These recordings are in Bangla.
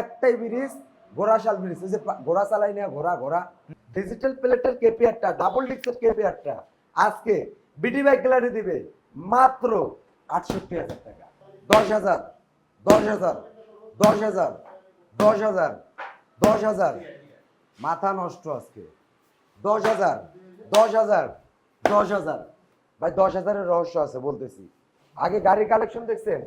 একটাই ব্রিজ ঘোড়াশাল ব্রিজ। যে ঘোড়া চালাই না, ঘোড়া ঘোড়া। ডিজিটাল প্লেটের কেপিআরটা ডাবল ডিক্সের কেপিআরটা আজকে বিডি বাইক গ্যালারি দিবে মাত্র আটষট্টি হাজার টাকা। দশ হাজার দশ হাজার দশ হাজার দশ হাজার দশ হাজার। মাথা নষ্ট আজকে। দশ হাজার দশ হাজার দশ হাজার। ভাই, দশ হাজারের রহস্য আছে, বলতেছি। আগে গাড়ি কালেকশন দেখছেন?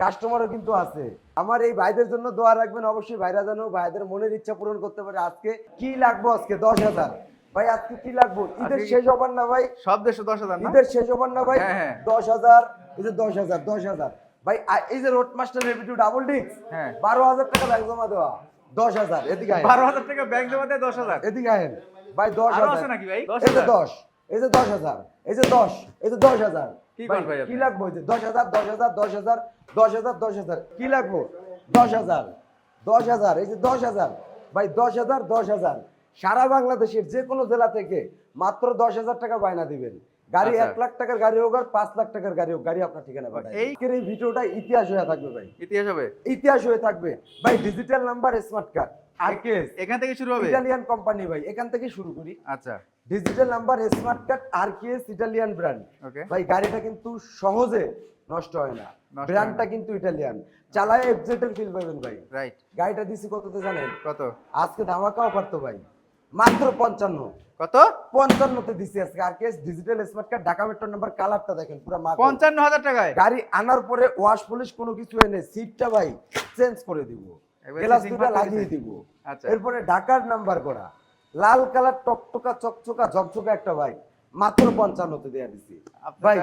কাস্টমারও কিন্তু আছে। আমার এই ভাইদের জন্য দোয়া রাখবেন অবশ্যই ভাইরা যেন ভাইদের মনের ইচ্ছা পূরণ করতে পারে। আজকে কি লাগবো আজকে? দশ হাজার। ভাই আজকে কি লাগবো? ঈদের শেষ হবার না ভাই? সব দেশে দশ হাজার ঈদের শেষ হবার না ভাই? হ্যাঁ, হ্যাঁ। দশ হাজার এই যে দশ হাজার দশ হাজার। ভাই এই যে রোড মাস্টার রেভিটিউ ডাবল হ্যাঁ। বারো হাজার টাকা ব্যাংক জমা দেওয়া। দশ হাজার এদিকে। বারো হাজার টাকা ব্যাংক জমা দেয় দশ হাজার। এদিকে আহেন ভাই দশ হাজার। নাকি ভাই? এই যে দশ এই যে দশ হাজার এই যে দশ এই যে দশ হাজার। কি ভাই, কি আপনি? যে দশ হাজার দশ হাজার দশ হাজার দশ হাজার দশ হাজার কি লাগবো? দশ হাজার দশ হাজার এই যে দশ হাজার ভাই দশ হাজার দশ হাজার। সারা বাংলাদেশের যে কোনো জেলা থেকে মাত্র দশ হাজার টাকা বায়না দিবেন। গাড়ি আচ্ছা। এক লাখ টাকার গাড়ি হোক আর পাঁচ লাখ টাকার গাড়ি হোক গাড়ি আপনার ঠিকানা পাঠায় এই- ভিডিওটা ইতিহাস হয়ে থাকবে ভাই। ইতিহাস হবে? ইতিহাস হয়ে থাকবে। ভাই ডিজিটাল নাম্বার স্মার্ট কার্ড আর এখান থেকে শুরু হবে? ইটালিয়ান কোম্পানি ভাই এখান থেকে শুরু করি। আচ্ছা। ডিজিটাল নাম্বার স্মার্ট কার্ড আর কেএস ইটালিয়ান ব্র্যান্ড ভাই গাড়িটা কিন্তু সহজে নষ্ট হয় না। ব্র্যান্ডটা কিন্তু ইটালিয়ান চালায় এফজেড এর ফিল পাবেন ভাই। রাইট গাড়িটা দিছি কততে জানেন? কত? আজকে ধামাকাও পারতো ভাই। মাত্র পঞ্চান্ন। কত? পঞ্চান্নতে দিছি আজকে আর KS digital smart card Dhaka metro number কালারটা দেখেন পুরো মা পঞ্চান্ন হাজার টাকায়? গাড়ি আনার পরে ওয়াশ পলিশ কোনো কিছু এনে সিটটা ভাই চেঞ্জ করে দিব। গ্লাস দুটা লাগিয়ে? দিব। আচ্ছা। এরপরে ঢাকার নাম্বার করা। লাল কালার টকটকা চকচকা ঝকঝকা একটা ভাই। মাত্র পঞ্চান্নতে দেয়া দিছি। ভাই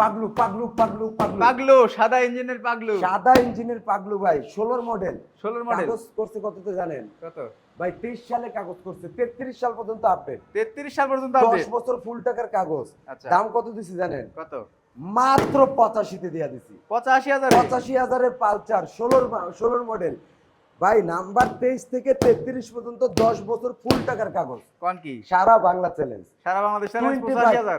পাগলু পাগলু পাগলু পাগলু। পাগলু সাদা ইঞ্জিনের পাগলু। সাদা ইঞ্জিনের পাগলু ভাই ষোলোর মডেল ষোলোর মডেল কাগজ করছে কততে জানেন? কত? ভাই তেইশ সালে কাগজ করছে তেত্রিশ সাল পর্যন্ত আপডেট তেত্রিশ সাল পর্যন্ত দশ বছর ফুল টাকার কাগজ। আচ্ছা। দাম কত দিছি জানেন? কত? মাত্র পঁচাশিতে দেয়া দিছি। পঁচাশি হাজার? পঁচাশি হাজারের পালচার ষোলোর ষোলোর মডেল ভাই নাম্বার তেইশ থেকে তেত্রিশ পর্যন্ত দশ বছর ফুল টাকার কাগজ। কোন কি? সারা বাংলা চ্যালেঞ্জ সারা বাংলাদেশ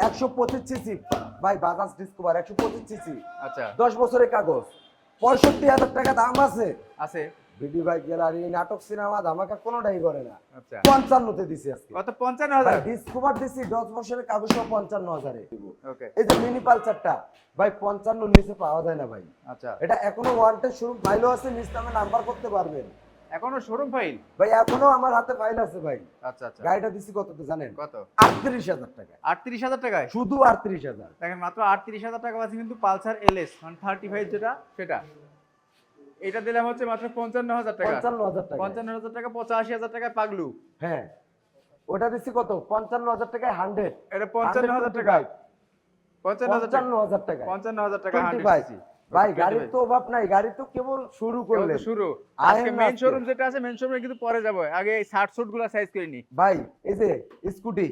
একশো পঁচিশ সিসি ভাই বাজাজ ডিসকভার একশো পঁচিশ সিসি আচ্ছা। দশ বছরের কাগজ। পঁয়ষট্টি হাজার টাকা দাম আছে। আছে। বিডি বাইক গ্যালারি নাটক সিনেমা ধামাকা কোনোটাই করে না। আচ্ছা। পঞ্চান্নতে দিছি আজকে। কত? পঞ্চান্ন হাজার? ডিসকভার দিছি দশ বছরের কাগজ সহ পঞ্চান্ন হাজারে। এই যে মিনি পালসারটা ভাই পঞ্চান্ন নিচে পাওয়া যায় না ভাই। আচ্ছা। এটা এখনও ওয়ান্টেড শুরু ফাইলও আছে নিচ নামে নাম্বার করতে পারবেন। এখনও শোরুম ফাইল ভাই এখনও আমার হাতে ফাইল আছে ভাই। আচ্ছা আচ্ছা। গাড়িটা দিছি কততে জানেন? কত? আটত্রিশ হাজার টাকা আটত্রিশ হাজার টাকায়? শুধু আটত্রিশ হাজার। দেখেন মাত্র আটত্রিশ হাজার টাকা আছে কিন্তু পালসার এলএস মানে থার্টি ফাইভ যেটা সেটা। এটা দিলাম হচ্ছে মাত্র পঞ্চান্ন হাজার টাকা। পঞ্চান্ন হাজার টাকা পঞ্চান্ন হাজার টাকা পঁচাশি হাজার টাকা পাগলু। হ্যাঁ। ওটা দিছি কত? পঞ্চান্ন হাজার টাকায় হান্ড্রেড। এটা পঞ্চান্ন হাজার টাকা পঞ্চান্ন হাজার টাকা। পঞ্চান্ন হাজার টাকা পঞ্চান্ন হাজার টাকা 25 হান্ড্রেড ভাই গাড়ির তো অভাব নাই। গাড়ি তো কেবল শুরু করলে শুরু। আজকে মেইন শোরুম যেটা আছে মেইন শোরুমে কিন্তু পরে যাব। আগে এই শার্টগুলা সাইজ করে নি। ভাই এই যে স্কুটি।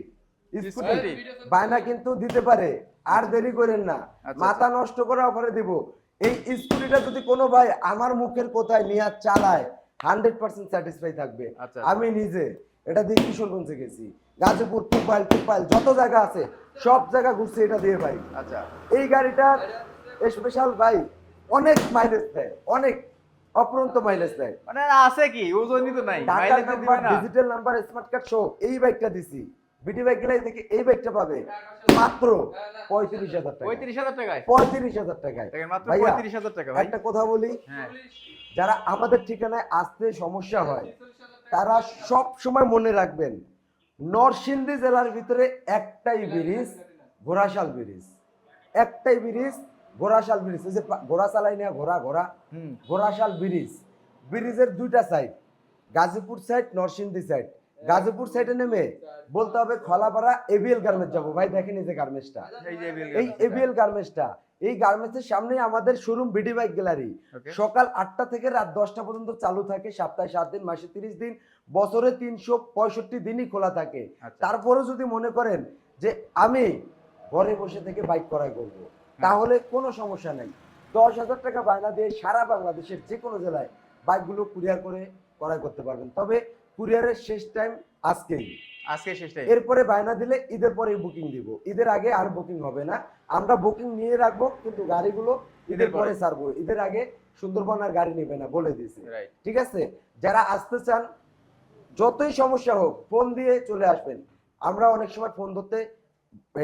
স্কুটি। বায়না কিন্তু দিতে পারে। আর দেরি করেন না। আচ্ছা, মাথা নষ্ট করে অফারে দিব। এই স্কুটিটা যদি কোনো ভাই আমার মুখের কোথায় নিয়ে চালায় হান্ড্রেড পার্সেন্ট স্যাটিসফাই থাকবে। আচ্ছা। আমি নিজে এটা দিয়ে কিশোরগঞ্জে গেছি। গাজীপুর টুপাইল টুপাইল যত জায়গা আছে সব জায়গা ঘুরছি এটা দিয়ে ভাই। আচ্ছা। এই গাড়িটার স্পেশাল ভাই অনেক মাইলেজ দেয় অনেক অপরন্ত মাইলেজ দেয়। মানে আছে কি? ওজনই তো নাই। ডিজিটাল নাম্বার স্মার্ট কার্ড সহ এই বাইকটা দিছি। বিডি বাইক গেলে থেকে এই বাইকটা পাবে মাত্র পঁয়ত্রিশ হাজার টাকা। পঁয়ত্রিশ হাজার টাকায়? পঁয়ত্রিশ হাজার টাকায়। মাত্র ভাইয়া, পঁয়ত্রিশ হাজার টাকা ভাই। একটা কথা বলি হ্যাঁ। যারা আমাদের ঠিকানায় আসতে সমস্যা হয় তারা সব সময় মনে রাখবেন নরসিংদী জেলার ভিতরে একটাই ব্রিজ ঘোড়াশাল ব্রিজ। একটাই ব্রিজ ঘোড়াশাল ব্রিজ। ওই যে ঘোড়া চালাই না ঘোড়া ঘোড়া। হুম। ঘোড়াশাল ব্রিজ। ব্রিজের দুইটা side Gazipur side Narsingdi side Gazipur সাইডে নেমে বলতে হবে খলাপাড়া এবিএল গার্মেন্টস যাব। ভাই দেখেন এই যে গার্মেন্টসটা এই। এবিএল গার্মেন্টসটা এই গার্মেন্টসের সামনেই আমাদের শোরুম বিডি বাইক গ্যালারি সকাল আটটা থেকে রাত দশটা পর্যন্ত চালু থাকে সপ্তাহে সাত দিন মাসে তিরিশ দিন বছরে তিনশো পঁয়ষট্টি দিনই খোলা থাকে। আচ্ছা। তারপরেও যদি মনে করেন যে আমি ঘরে বসে থেকে বাইক ক্রয় করব তাহলে কোনো সমস্যা নেই। দশ হাজার টাকা বায়না দিয়ে সারা বাংলাদেশের যে কোনো জেলায় বাইকগুলো কুরিয়ার করে ক্রয় করতে পারবেন। তবে কুরিয়ারের শেষ টাইম আজকেই। আজকে শেষটাই এরপরে বায়না দিলে ঈদের পরেই বুকিং দিব। ঈদের আগে আর বুকিং হবে না। আমরা বুকিং নিয়ে রাখব কিন্তু গাড়িগুলো ঈদের পরে। পরে ছাড়বো। ঈদের আগে সুন্দরবন আর গাড়ি নেবে না বলে দিয়েছে। ঠিক আছে? যারা আসতে চান যতই সমস্যা হোক ফোন দিয়ে চলে আসবেন। আমরা অনেক সময় ফোন ধরতে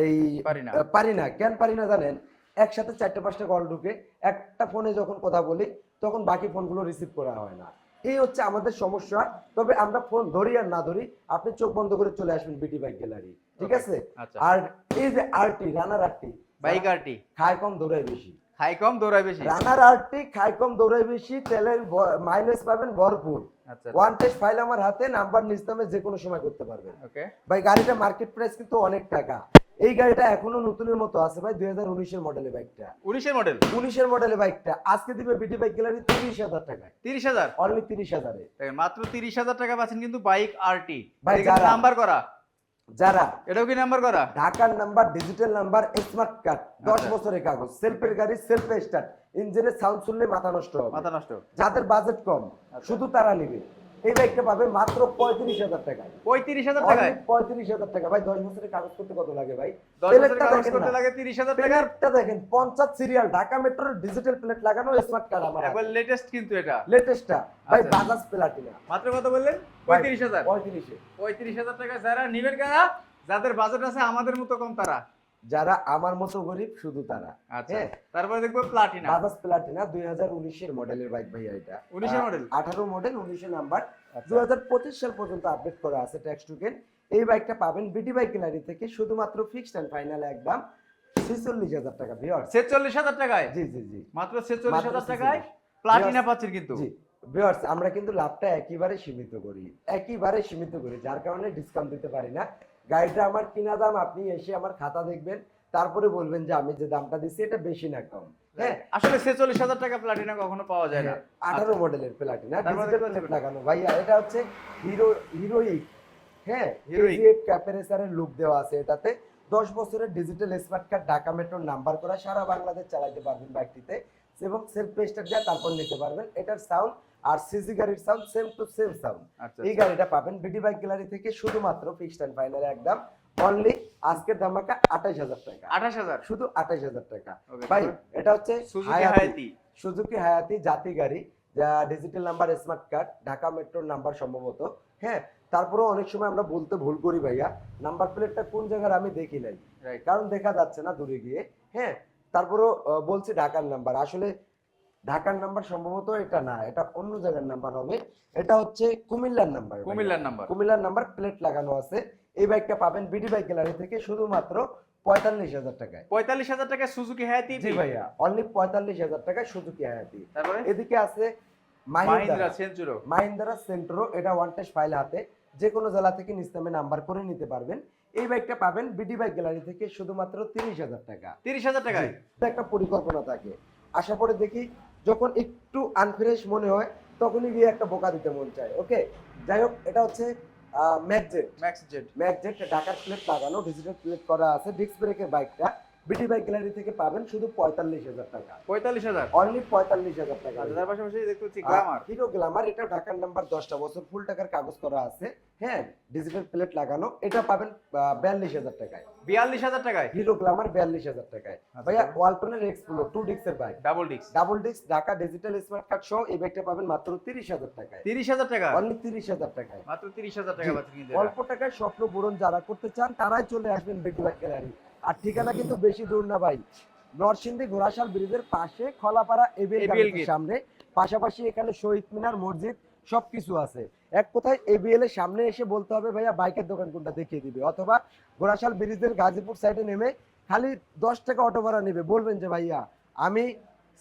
এই পারি না। পারি না। কেন পারি না জানেন? একসাথে চারটে পাঁচটা কল ঢুকে একটা ফোনে যখন কথা বলি তখন বাকি ফোনগুলো রিসিভ করা হয় না। এই হচ্ছে আমাদের সমস্যা। তবে আমরা ফোন ধরি আর না ধরি আপনি চোখ বন্ধ করে চলে আসবেন বিটি বাইক গ্যালারি ঠিক আছে? আচ্ছা। আর এই যে RT runner RT bike RT খায় কম দৌড়ায় বেশি। হাই কম দৌড়ায় বেশি? রানার আরটি খায় কম দৌড়ায় বেশি তেলের মাইলেজ পাবেন ভরপুর। ওয়ান টেস্ট ফাইল আমার হাতে নাম্বার নিস্তামে যে কোনো সময় করতে পারবেন। ওকে ভাই গাড়িটা মার্কেট প্রাইস কিন্তু অনেক টাকা। এই গাড়িটা এখনও নতুনের মতো আছে ভাই দুই হাজার উনিশের মডেলের বাইকটা উনিশের মডেল উনিশের মডেলের বাইকটা আজকে দিবে বিটি বাইক গ্যালারি তিরিশ হাজার টাকায়। তিরিশ হাজার? অনলি তিরিশ হাজারে। মাত্র তিরিশ হাজার টাকা পাচ্ছেন কিন্তু বাইক আরটি ভাই, নাম্বার করা। যারা এটাও কি নাম্বার করা? ঢাকার number digital number smart card দশ আচ্ছা। বছরের কাগজ সেলফের গাড়ি সেলফ স্টার্ট ইঞ্জিনের সাউন্ড শুনলে মাথা নষ্ট মাথা নষ্ট যাদের বাজেট কম আচ্ছা। শুধু তারা নিবে। এই বাইকটা পাবে মাত্র পঁয়ত্রিশ হাজার টাকায়। পঁয়ত্রিশ হাজার টাকায়? পঁয়ত্রিশ হাজার টাকা। ভাই দশ বছরের কাগজ করতে কত লাগে ভাই? দেখেন পঞ্চাশ সিরিয়াল ঢাকা মেট্রোর ডিজিটাল প্লেট লাগানো স্মার্ট কার্ড আমার একবার লেটেস্ট কিন্তু এটা। লেটেস্টটা ভাই আচ্ছা। বাজাজ প্লাটিনা মাত্র কত বললেন? পঁয়ত্রিশ হাজার। পঁয়ত্রিশে। পঁয়ত্রিশ হাজার টাকা যারা নিবেন কারা যাদের বাজেট আছে আমাদের মতো কম তারা। যারা আমার মতো গরিব শুধু তারা। আচ্ছা হ্যাঁ? তারপরে দেখব প্লাটিনা। বাজাজ প্লাটিনা দুই হাজার উনিশের মডেলের বাইক ভাই এটা। 19 এর model? আঠারো মডেল উনিশের নাম্বার। আচ্ছা। দু হাজার পঁচিশ সাল পর্যন্ত আপডেট করা আছে ট্যাক্স টুকেন এই বাইকটা পাবেন বিটি বাইক গ্যালারি থেকে শুধুমাত্র ফিক্সড অ্যান্ড ফাইনাল একদম। ছেচল্লিশ হাজার টাকা ভিওর ছেচল্লিশ হাজার টাকায়? জি জি জি। মাত্র ছেচল্লিশ হাজার টাকায় প্লাটিনা পাচ্ছেন কিন্তু। জি আমরা কিন্তু লাভটা একেবারে সীমিত করি। একেবারে সীমিত করি যার কারণে ডিসকাউন্ট দিতে পারি না। গাড়িটা আমার কিনা দাম আপনি এসে আমার খাতা দেখবেন তারপরে বলবেন যে আমি যে দামটা দিচ্ছি এটা বেশি না কম। হ্যাঁ? আসলে ছেচল্লিশ হাজার টাকা প্লাটিনা কখনো পাওয়া যায় না। আঠারো মডেলের প্লাটিনা তারপরে ডিজিটাল দেখতে প্লেট লাগানো। ভাইয়া এটা হচ্ছে হিরো হিরোইক হ্যাঁ? Heroic। হিরোইক ক্যাপারেসারের লুক দেওয়া আছে এটাতে। দশ বছরের ডিজিটাল স্মার্ট কার্ড ঢাকা মেট্রোর নাম্বার করা সারা বাংলাদেশ চালাতে পারবেন বাইকটিতে। এবং সেলফ স্টার্ট দিয়ে তারপর নিতে পারবেন। এটার সাউন্ড আর সিজি গাড়ির sound same to same sound আচ্ছা এই গাড়িটা পাবেন বিডি বাইক গ্যালারি থেকে শুধুমাত্র ফিক্সড অ্যান্ড ফাইনাল একদম। অনলি আজকের ধামাকা আঠাইশ হাজার টাকা। আঠাশ হাজার? শুধু আঠাইশ হাজার টাকা। ভাই এটা হচ্ছে হায়াতি সুজুকি হায়াতি জাতি গাড়ি যা digital number smart card Dhaka মেট্রোর নাম্বার সম্ভবত। হ্যাঁ তারপরেও অনেক সময় আমরা বলতে ভুল করি ভাইয়া। নাম্বার প্লেটটা কোন জায়গার আমি দেখি নাই। কারণ দেখা যাচ্ছে না দূরে গিয়ে। হ্যাঁ তারপরেও বলছি ঢাকার নাম্বার আসলে ঢাকার নাম্বার সম্ভবত এটা না এটা অন্য জায়গার নাম্বার হবে। এটা হচ্ছে কুমিল্লার নাম্বার কুমিল্লার নাম্বার। কুমিল্লার নাম্বার প্লেট লাগানো আছে। এই বাইকটা পাবেন বিডি বাইক গ্যালারি থেকে শুধুমাত্র পঁয়তাল্লিশ হাজার টাকায়। পঁয়তাল্লিশ হাজার টাকা সুজুকি হায়াতি জি ভাইয়া অনলি পঁয়তাল্লিশ হাজার টাকায় সুজুকি হায়াতি তারপরে? এদিকে আছে মাহিন্দ্রা সেঞ্চুরো মাহিন্দ্রা সেন্ট্রো এটা ওয়ান টেস্ট ফাইল হাতে। যে কোনো জেলা থেকে নিস্তামে নাম্বার করে নিতে পারবেন। এই বাইকটা পাবেন বিডি বাইক গ্যালারি থেকে শুধুমাত্র তিরিশ হাজার টাকা। তিরিশ হাজার টাকায়? একটা পরিকল্পনা থাকে। আশা পরে দেখি যখন একটু আনফ্রেশ মনে হয় তখনই গিয়ে একটা বোকা দিতে মন চায় ওকে যাই হোক এটা হচ্ছে ম্যাকজেট ম্যাক্স জেড ম্যাকজেট ঢাকার প্লেট লাগানো ডিজিটাল প্লেট করা আছে ডিস্ক ব্রেকের বাইকটা বিটি বাইক গ্যালারি থেকে পাবেন শুধু পঁয়তাল্লিশ হাজার টাকা। পঁয়তাল্লিশ হাজার? অনলি পঁয়তাল্লিশ হাজার টাকা। আচ্ছা তার পাশাপাশি দেখতে পাচ্ছি গ্লামার হিরো গ্লামার এটা ঢাকার নাম্বার দশটা। বছর ফুল টাকার কাগজ করা আছে। হ্যাঁ ডিজিটাল প্লেট লাগানো। এটা পাবেন বিয়াল্লিশ হাজার টাকায়। বিয়াল্লিশ হাজার টাকায়? হিরো গ্লামার বিয়াল্লিশ হাজার টাকায়। আচ্ছা। ভাইয়া ওয়ালটনের explore two bike double disc double disc Dhaka digital smart card সহ এই বাইকটা পাবেন মাত্র তিরিশ হাজার টাকায়। তিরিশ হাজার টাকা? অনলি তিরিশ হাজার টাকায়। মাত্র তিরিশ হাজার টাকা অল্প টাকায় স্বপ্ন পূরণ যারা করতে চান তারাই চলে আসবেন বেটি বাইক গ্যালারি। আর ঠিকানা কিন্তু বেশি দূর না ভাই। নরসিংদী ঘোড়াশাল ব্রিজের পাশে খলাপাড়া এবিএল। সামনে। পাশাপাশি এখানে শহীদ মিনার মসজিদ সবকিছু আছে। এক কথায় এবিএল এর সামনে এসে বলতে হবে ভাইয়া বাইকের দোকান কোনটা দেখিয়ে দিবে। অথবা ঘোড়াশাল ব্রিজের গাজীপুর সাইডে নেমে খালি দশ টাকা অটো ভাড়া নেবে। বলবেন যে ভাইয়া আমি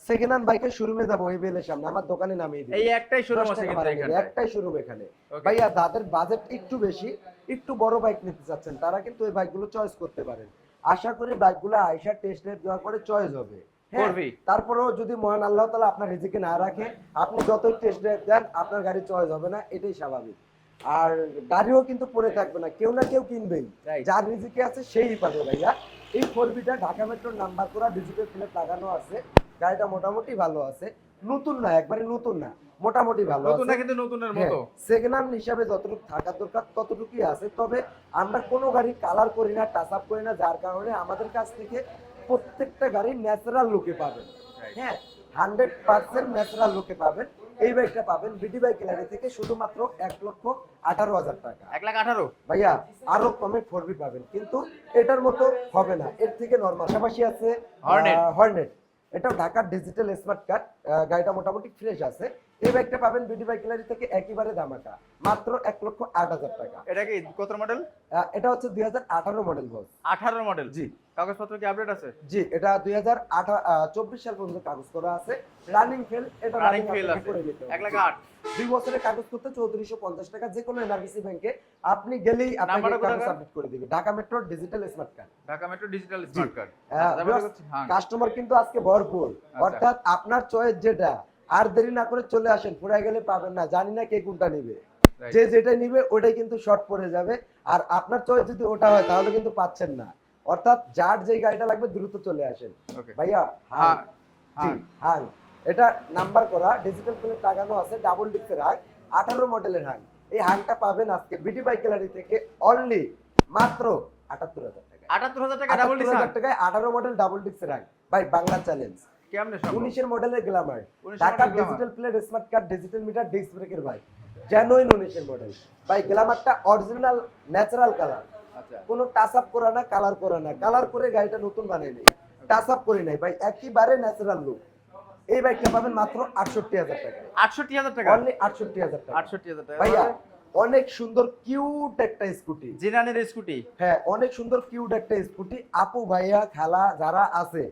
সেকেন্ড হ্যান্ড বাইকের শোরুমে যাব এবিএল এর সামনে। আমার দোকানে নামিয়ে দিবে। এই একটাই শোরুম আছে কিন্তু একটাই শোরুম এখানে। ভাইয়া যাদের বাজেট একটু বেশি একটু বড় বাইক নিতে চাচ্ছেন তারা কিন্তু এই বাইকগুলো চয়েস করতে পারেন। আশা করি বাইকগুলো আয়সা টেস্ট ড্রাইভ দেওয়ার পরে চয়েস হবে। হ্যাঁ, তারপরেও যদি মহান আল্লাহ তালা আপনার রিজিকে না রাখে আপনি যতই টেস্ট ড্রাইভ দেন আপনার গাড়ি চয়েস হবে না এটাই স্বাভাবিক। আর গাড়িও কিন্তু পড়ে থাকবে না কেউ না কেউ কিনবেই. যার রিজিকে আছে সেই পাবে ভাইয়া। এই ফোর বিটা ঢাকা মেট্রোর নাম্বার করা ডিজিটাল প্লেট লাগানো আছে। গাড়িটা মোটামুটি ভালো আছে। নতুন না একবারে নতুন না মোটামুটি ভালো নতুন না কিন্তু নতুনের হ্যাঁ, মতো? সেকেন্ড হ্যান্ড হিসাবে যতটুকু থাকা দরকার ততটুকুই আছে। তবে আমরা কোনো গাড়ি কালার করি না টাচ আপ করি না যার কারণে আমাদের কাছ থেকে প্রত্যেকটা গাড়ি ন্যাচারাল লুকে পাবেন। হ্যাঁ হান্ড্রেড পার্সেন্ট ন্যাচারাল লুকে পাবেন। এই বাইকটা পাবেন বিডি বাইক গ্যালারি থেকে শুধুমাত্র এক লক্ষ আঠারো হাজার টাকা। এক লাখ আঠারো? ভাইয়া আরও কমে ফোরবি পাবেন। কিন্তু এটার মতো হবে না। এর থেকে নর্মাল পাশাপাশি আছে। হর্নেট এটাও ঢাকার ডিজিটাল স্মার্ট কার্ড গাড়িটা মোটামুটি ফ্রেশ আছে। এই বাইকটা পাবেন বিডি বাইক গ্যালারি থেকে একেবারে দামাকা মাত্র এক লক্ষ আট হাজার টাকা। এটা কি কত মডেল এটা হচ্ছে দুই হাজার আঠারো মডেল বস আঠারো মডেল জি। কাগজপত্র কি আপডেট আছে? জি এটা দুই হাজার চব্বিশ সাল পর্যন্ত কাগজ করা আছে। রানিং ফেল এটা রানিং ফেল আছে। এক লাখ আট। দুই বছরের কাগজ করতে চৌত্রিশশো পঞ্চাশ টাকা যে কোনো এনআরবিসি ব্যাংকে আপনি গেলেই আপনাকে কাগজ? সাবমিট করে দিবে। Dhaka metro digital smart card Dhaka metro digital smart card customer কিন্তু আজকে ভরপুর। আচ্ছা। অর্থাৎ আপনার চয়েস যেটা আর দেরি না করে চলে আসেন ফুরাই গেলে পাবেন না জানি না কে কোনটা নিবে। যে যেটা নিবে ওটাই কিন্তু শর্ট পড়ে যাবে। আর আপনার চয়েস যদি ওটা হয় তাহলে কিন্তু পাচ্ছেন না। অর্থাৎ যার যে গাড়িটা লাগবে দ্রুত চলে আসেন। ভাইয়া হ্যাঁ হ্যাঁ। এটা নাম্বার করা ডিজিটাল প্লেট লাগানো আছে ডাবল ডিস্কের হাং আঠারো মডেলের হাং এই হাংটা পাবেন আজকে বিডি বাইক গ্যালারি থেকে অনলি মাত্র আটাত্তর হাজার টাকা আটাত্তর হাজার টাকা ডাবল ডিসকাউন্ট টাকায় আঠারো মডেল ডাবল ডিস্কের হাং ভাই বাংলা চ্যালেঞ্জ কেমনে সম্ভব? মডেলের glamour Dhaka digital plate smart card digital meter disc ব্রেকের ভাই। জেনুইন উনিশের মডেল ভাই গ্ল্যামারটা অরিজিনাল ন্যাচারাল কালার আচ্ছা। কোনো টাচ আপ করা না কালার করা না। কালার করে গাড়িটা নতুন বানাই নেই। টাচ আপ করি নাই ভাই। একেবারে ন্যাচারাল লুক এই বাইকটা পাবেন মাত্র আটষট্টি হাজার টাকা। আটষট্টি হাজার টাকা? অনলি আটষট্টি হাজার টাকা। আটষট্টি হাজার টাকা। ভাইয়া অনেক সুন্দর কিউট একটা স্কুটি জিনানের স্কুটি হ্যাঁ অনেক সুন্দর কিউট একটা স্কুটি আপু ভাইয়া খালা যারা আছে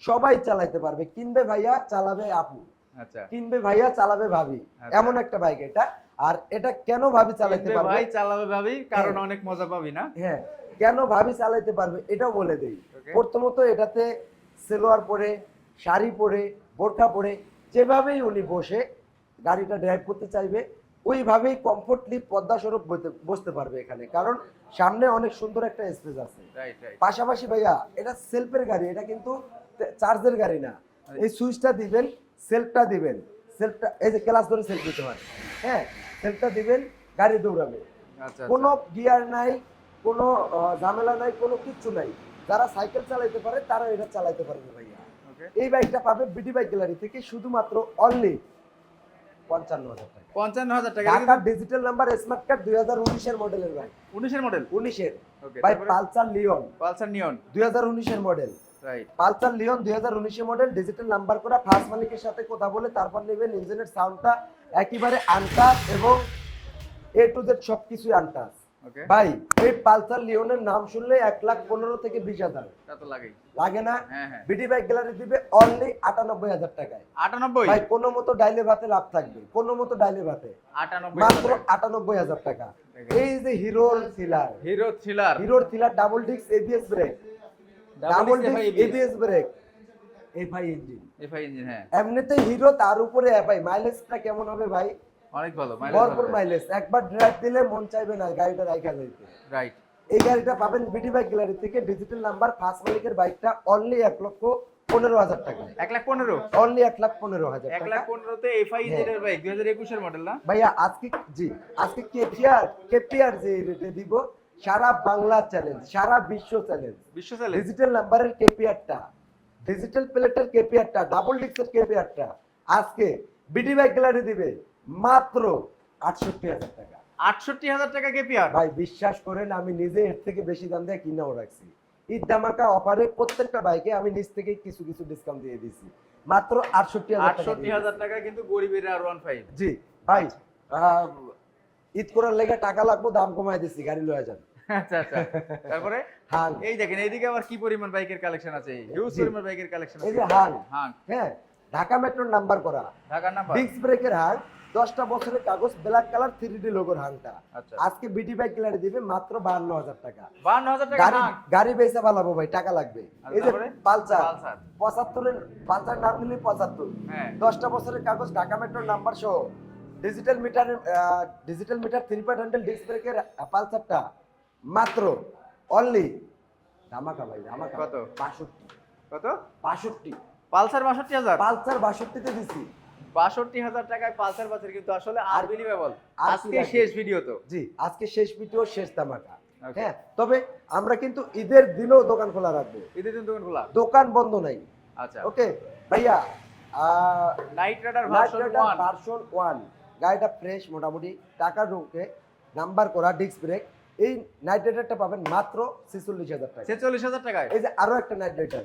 সবাই চালাইতে পারবে। কিনবে ভাইয়া চালাবে আপু। আচ্ছা। কিনবে ভাইয়া চালাবে ভাবি। আচ্ছা। এমন একটা বাইক এটা। আর এটা কেন ভাবি চালাইতে পারবে? ভাই চালাবে ভাবি কারণ হ্যাঁ। অনেক মজা পাবি না? হ্যাঁ। কেন ভাবি চালাইতে পারবে এটাও বলে দেই। প্রথমত এটাতে সেলোয়ার পরে শাড়ি পরে বোরখা পরে যেভাবেই উনি বসে গাড়িটা ড্রাইভ করতে চাইবে ওইভাবেই কমফোর্টলি পদ্মা স্বরূপ বসতে- পারবে এখানে। কারণ সামনে অনেক সুন্দর একটা স্পেস আছে। পাশাপাশি ভাইয়া এটা সেলফের গাড়ি এটা কিন্তু চার্জের গাড়ি না। এই সুইচটা দিবেন সেলফটা দিবেন। সেলফটা এই যে ক্লাস ধরে সেলফ দিতে হয়। হ্যাঁ সেলফটা দিবেন গাড়ি দৌড়াবে। আচ্ছা কোনো গিয়ার নাই কোনো ঝামেলা নাই কোনো কিচ্ছু নাই। যারা সাইকেল চালাইতে পারে তারা এটা চালাইতে পারবে ভাইয়া। এই বাইকটা পাবে বিডি বাইক গ্যালারি থেকে শুধুমাত্র অনলি পঞ্চান্ন হাজার টাকা। পঞ্চান্ন হাজার টাকা। ঢাকার ডিজিটাল নাম্বার স্মার্ট কার্ড দুই হাজার উনিশের মডেলের ভাই উনিশের মডেল উনিশের। ওকে ভাই পালসার লিওন পালসার নিয়ন দুই হাজার উনিশের মডেল রাইট পালসার লিওন দুই হাজার উনিশের মডেল ডিজিটাল নাম্বার করা ফার্স্ট মালিকের সাথে কথা বলে তারপর নেবেন ইঞ্জিনের সাউন্ডটা একেবারে আনটাচ এবং এ টু জেড সবকিছুই আনটাচ ওকে ভাই এই পালসার লিওনের নাম শুনলে এক লাখ পনেরো থেকে বিশ হাজার। লাগে না? বিডি বাইক গ্যালারি দিবে অনলি আটানব্বই হাজার টাকায়। আটানব্বই? ভাই কোনো মতো ডাইলে ভাতে লাভ থাকবে। কোনো মতো ডাইলে ভাতে। মাত্র আটানব্বই হাজার টাকা। এই যে হিরোর থ্রিলার হিরো থ্রিলার হিরোর thriller double disc ABS brake double ABS brake FI engine FI engine হ্যাঁ। এমনিতে হিরো তার উপরে ভাই মাইলেজটা কেমন হবে ভাই? অনেক ভালো ভরপুর মাইলেজ একবার ড্রাইভ দিলে মন চাইবে না গাড়িটা রাইখা যাইতে। রাইট এই গাড়িটা পাবেন বিডি বাইক গ্যালারি থেকে। ডিজিটাল নাম্বার ফার্স্ট মালিকের বাইকটা অনলি এক লক্ষ পনেরো হাজার টাকা। এক লাখ পনেরো? অনলি এক লাখ পনেরো হাজার এক লাখ পনেরোতে এফআই ইঞ্জিনের বাইক দুই হাজার একুশের মডেল না? ভাইয়া আজকে জি আজকে কেপিআর কেপিআর যে রেটে দিব সারা বাংলা চ্যালেঞ্জ সারা বিশ্ব চ্যালেঞ্জ বিশ্ব চ্যালেঞ্জ ডিজিটাল নাম্বারের কেপিআরটা ডিজিটাল প্লেটের কেপিআরটা ডাবল ডিস্কের কেপিআরটা আজকে বিডি বাইক গ্যালারি দিবে মাত্র আটষট্টি হাজার টাকা। আটষট্টি হাজার টাকা কেপিআর ভাই বিশ্বাস করেন আমি নিজে এর থেকে বেশি দাম দিয়ে কিনাও রাখছি। ঈদ ধামাকা অফারে প্রত্যেকটা বাইকে আমি নিজ থেকে কিছু কিছু ডিসকাউন্ট দিয়ে দিছি মাত্র আটষট্টি আটষট্টি হাজার টাকা কিন্তু গরিবের আর ওয়ান ফাইভ। জি ভাই ঈদ করার লেগে টাকা লাগবো দাম কমাই দিছি গাড়ি লয়ে যান। আচ্ছা আচ্ছা। তারপরে? হাং এই দেখেন এইদিকে আবার কি পরিমাণ বাইকের কালেকশন আছে? হিউজ পরিমাণ বাইকের কালেকশন এই যে হাং হ্যাঁ হ্যাঁ ঢাকা মেট্রোর নাম্বার করা। ঢাকার নাম্বার ডিস্ক ব্রেকের হাং দশটা বছরের কাগজ ব্ল্যাক কালার থ্রি ডি লোগোর আচ্ছা। আজকে বিডি বাইক গ্যালারি দিবে মাত্র বাহান্ন হাজার টাকা। বান্ন হাজার টাকা গাড়ি বেচা পালাবো ভাই টাকা লাগবে। এই যে পালসার। পঁচাত্তরের পালসার নাম নিলে পঁচাত্তর। হ্যাঁ। দশটা বছরের কাগজ ঢাকা মেট্রোর নাম্বার সহ। Digital meter digital meter three point handle disc ব্রেকের পালসারটা। মাত্র অনলি ধামাকা ভাই ধামাকা। কত? বাষট্টি। কত? বাষট্টি। পালসার বাষট্টি হাজার? পালসার বাষট্টিতে দিছি। বাষট্টি হাজার টাকায় পালসার বাজার কিন্তু আসলে আর- কি আজকে শেষ ভিডিও তো। জি আজকে শেষ ভিডিও শেষ ধামাকা। হ্যাঁ তবে আমরা কিন্তু ঈদের দিনেও দোকান খোলা রাখব। ঈদের দিন দোকান খোলা? দোকান বন্ধ নাই। আচ্ছা। ওকে ভাইয়া night rider version one version one গাড়িটা ফ্রেশ মোটামুটি। টাকা ঢুকে নাম্বার করা ডিস্ক ব্রেক এই নাইট রাইডারটা পাবেন মাত্র ছেচল্লিশ হাজার টাকা। ছেচল্লিশ হাজার টাকায়? এই যে আরও একটা নাইট রাইডার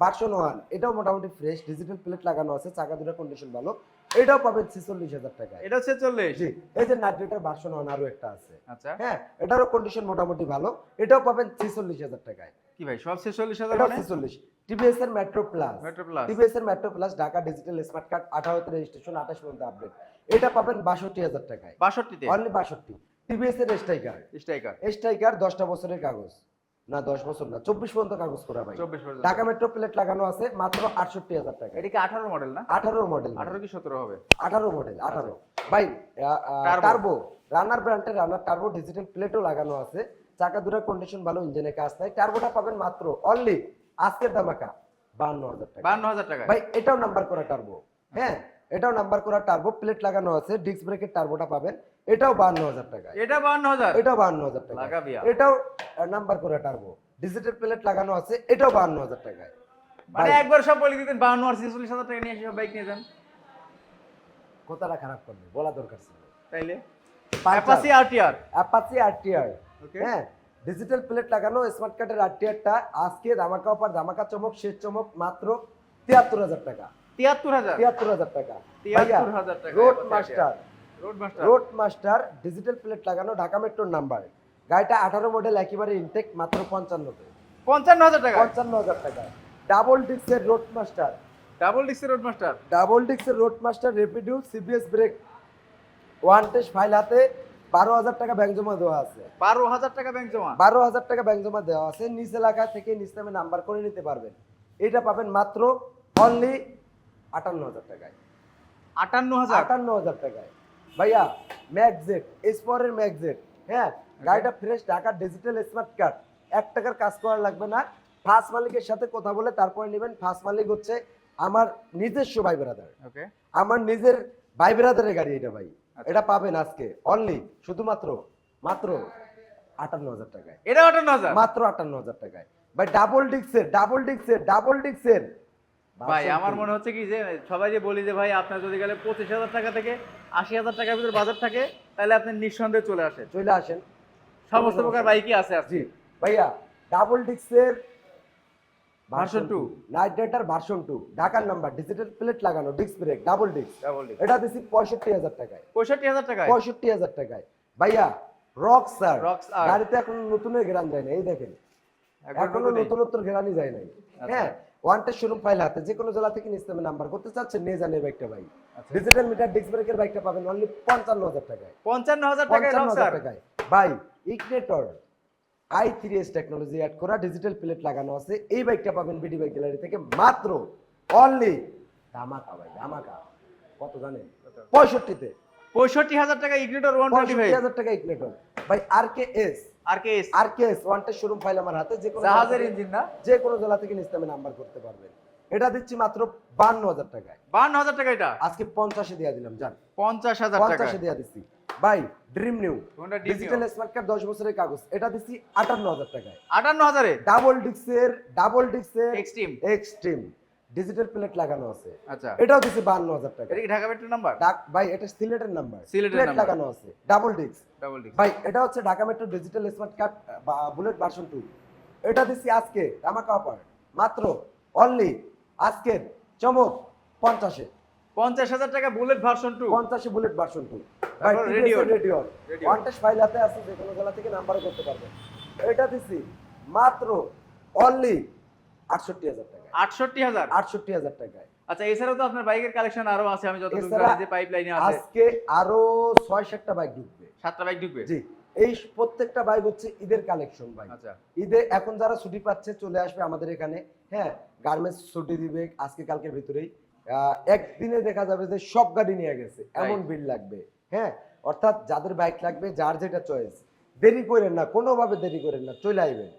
ভার্সন ওয়ান এটাও মোটামুটি ফ্রেশ ডিজিটাল প্লেট লাগানো আছে চাকা দুটো কন্ডিশন ভালো এটাও পাবেন ছেচল্লিশ হাজার টাকায়। এটা ছেচল্লিশ? জি এই যে নাইট রাইডার ভার্সন ওয়ান আরও একটা আছে। আচ্ছা। হ্যাঁ এটারও কন্ডিশন মোটামুটি ভালো এটাও পাবেন ছেচল্লিশ হাজার টাকায়। কি ভাই সব ছেচল্লিশ হাজার মানে? ছেচল্লিশ। টিভিএস এর metro plus metro plus TVS এর metro plus Dhaka digital smart card আঠারোতে রেজিস্ট্রেশন আঠাশ পর্যন্ত আপডেট এটা পাবেন বাষট্টি হাজার টাকায়। বাষট্টিতে? অনলি বাষট্টি। টিভিএস এর স্ট্রাইকার স্ট্রাইকার স্ট্রাইকার দশটা বছরের কাগজ। না দশ বছর না চব্বিশ পর্যন্ত কাগজ করা ভাই। চব্বিশ ঢাকা মেট্রো প্লেট লাগানো আছে মাত্র আটষট্টি হাজার টাকা। এটা কি আঠারো মডেল না? আঠারো মডেল আঠারো কি সতেরো হবে? আঠারো মডেল আঠারো। ভাই। টার্বো রানার ব্র্যান্ডের রানার টার্বো ডিজিটাল প্লেটও লাগানো আছে। চাকা দুটার কন্ডিশন ভালো ইঞ্জিনে কাজ নাই। টার্বোটা পাবেন মাত্র অনলি আজকের দামাকা বান্ন হাজার টাকা। বান্ন হাজার টাকা ভাই এটাও নাম্বার করা টার্বো হ্যাঁ? এটাও নাম্বার করা টার্বো প্লেট লাগানো আছে ডিস্ক ব্রেকের টার্বোটা পাবেন। এটাও বান্ন হাজার টাকা এটা বান্ন হাজার? এটাও বান্ন হাজার টাকা। এটাও নাম্বার করা টার্বো ডিজিটাল প্লেট লাগানো আছে এটাও বান্ন হাজার টাকায়। মানে একবার সব বলে দিতেন বান্ন আর ছেচল্লিশ হাজার টাকা নিয়ে এসে বাইক নিয়ে যান। কথাটা খারাপ করবে বলা দরকার ছিল। তাইলে? পাঁচ Apache RTR Apache RTR okay হ্যাঁ ডিজিটাল প্লেট লাগানো স্মার্ট কার্ডের আরটিআরটা আজকে ধামাকা অফার ধামাকা চমক শেষ চমক মাত্র তিয়াত্তর হাজার টাকা। তিয়াত্তর হাজার। তিয়াত্তর হাজার টাকা। তিয়াত্তর হাজার টাকা road master road master road master digital plate লাগানো ঢাকা মেট্রোর নাম্বার গাড়িটা আঠারো মডেল একেবারে ইনটেক মাত্র পঞ্চান্নতে। পঞ্চান্ন হাজার টাকা। পঞ্চান্ন হাজার টাকা। ডাবল ডিক্সের রোড মাস্টার ডাবল ডিক্সের রোড মাস্টার ডাবল ডিক্সের road master রেপিডিউ CBS brake one test file হাতে বারো হাজার টাকা ব্যাংক জমা দেওয়া আছে। বারো হাজার টাকা ব্যাংক জমা। বারো হাজার টাকা ব্যাংক জমা দেওয়া আছে। নিচ এলাকা থেকে নিচ নামে নাম্বার করে নিতে পারবেন। এটা পাবেন মাত্র অনলি আটান্ন হাজার টাকায়। আটান্ন হাজার? আটান্ন হাজার টাকায়। ভাইয়া ম্যাকজেট এসপরের ম্যাকজেট হ্যাঁ? গাড়িটা fresh Dhaka digital smart card এক টাকার কাজ করা লাগবে না। ফার্স্ট মালিকের সাথে কথা বলে তারপরে নেবেন। ফার্স্ট মালিক হচ্ছে আমার নিজস্ব ভাই ব্রাদার ওকে আমার নিজের ভাই ব্রাদারের গাড়ি এটা ভাই। আচ্ছা। এটা পাবেন আজকে। অনলি শুধুমাত্র মাত্র আটান্ন হাজার টাকায়। এটা আটান্ন হাজার? মাত্র আটান্ন হাজার টাকায়। ভাই ডাবল ডিক্সের ডাবল ডিক্সের ডাবল ডিক্সের ভাই আমার মনে হচ্ছে কি যে সবাই যে বলি যে ভাই আপনার যদি গেলে পঁচিশ হাজার টাকা থেকে আশি হাজার টাকার ভিতরে বাজার থাকে তাহলে আপনি নিঃসন্দেহে চলে আসেন। চলে আসেন। সমস্ত প্রকার বাইকই আছে জি ভাইয়া ডাবল ডিক্সের Version two। Night rider version two ঢাকার নাম্বার ডিজিটাল প্লেট লাগানো disc brake double disc double ডিক্স এটা দিছি পঁয়ষট্টি হাজার টাকায়। পঁয়ষট্টি হাজার টাকায়? পঁয়ষট্টি হাজার টাকায়। ভাইয়া রক স্যার। গাড়িতে এখন নতুনের গ্রান যায় না এই দেখেন। এখনও নতুনই। নতুনত্বর গ্রানই যায় নাই। আচ্ছা। হ্যাঁ ওয়ানটা শোরুম ফাইল হাতে যে কোনো জেলা থেকে নিতে নাম্বার করতে চাচ্ছেন নিয়ে যান এই বাইকটা ভাই। ডিজিটাল মিটার ডিস্ক ব্রেকের বাইকটা পাবেন অনলি পঞ্চান্ন হাজার টাকায়। পঞ্চান্ন হাজার টাকায় টাকায়। ভাই ignitor I three S technology add করা ডিজিটাল প্লেট লাগানো আছে। এই বাইকটা পাবেন বিডি বাইক গ্যালারি থেকে মাত্র অনলি ধামাকা ভাই ধামাকা। কত জানেন? পঁয়ষট্টিতে। পঁয়ষট্টি হাজার টাকা ইগনিটর ওয়ান টোয়েন্টি হাজার টাকা ইগনেটর ভাই R K S R K S R K S ওয়ানটা শোরুম ফাইল আমার হাতে যে কোনো জাহাজের ইঞ্জিন না? যে কোনো জেলা থেকে নিস্তামে নাম্বার করতে পারবেন। এটা দিচ্ছি মাত্র বান্ন হাজার টাকায়। বান্ন হাজার টাকা এটা? আজকে পঞ্চাশে দিয়ে দিলাম জান। পঞ্চাশ হাজার পঞ্চাশে দিয়ে দিচ্ছি। ভাই dream new digital smart card দশ বছরের কাগজ। এটা দিচ্ছি আটান্ন হাজার টাকায় আটান্ন হাজারে ডাবল ডিক্সের ডাবল ডিক্সের এক্সট্রিম এক্সট্রিম ডিজিটাল প্লেট লাগানো আছে। আচ্ছা। এটাও বান্ন হাজার টাকা। এটা কি ঢাকা মেট্রো নাম্বার? ডাক ভাই এটা সিলেটের নাম্বার। সিলেটের number। লাগানো আছে। ডাবল ডিক্স ডাবল ডিক্স ভাই এটা হচ্ছে Dhaka metro digital smart card bullet version two. এটা দিচ্ছি আজকে আমাকে অফার। মাত্র অনলি আজকের চমক পঞ্চাশে। পঞ্চাশ হাজার টাকা বুলেট ভার্সন টু। পঞ্চাশে বুলেট ভার্সন টু। ভাই রেডিও রেডিও। ওয়ান্টেজ ফাইল হাতে আছে যে কোনো জেলা থেকে নাম্বার করতে পারবেন এটা দিচ্ছি মাত্র অনলি আটষট্টি হাজার টাকা আটষট্টি হাজার? আটষট্টি হাজার টাকায়। আচ্ছা এছাড়াও তো আপনার বাইকের কালেকশন আরও আছে আমি যতটুকু জানি যে আছে। আজকে আরও ছয় সাতটা বাইক ঢুকবে। বাইক ঢুকবে? জি এই প্রত্যেকটা বাইক হচ্ছে ঈদের কালেকশন বাইক আচ্ছা। ঈদে এখন যারা ছুটি পাচ্ছে চলে আসবে আমাদের এখানে। হ্যাঁ গার্মেন্টস ছুটি দিবে আজকে কালকের ভিতরেই। একদিনে দেখা যাবে যে সব গাড়ি নিয়ে গেছে এমন. বিল লাগবে। হ্যাঁ অর্থাৎ যাদের বাইক লাগবে যার যেটা চয়েস দেরি করেন না কোনোভাবে দেরি করেন না চলে আইবেন।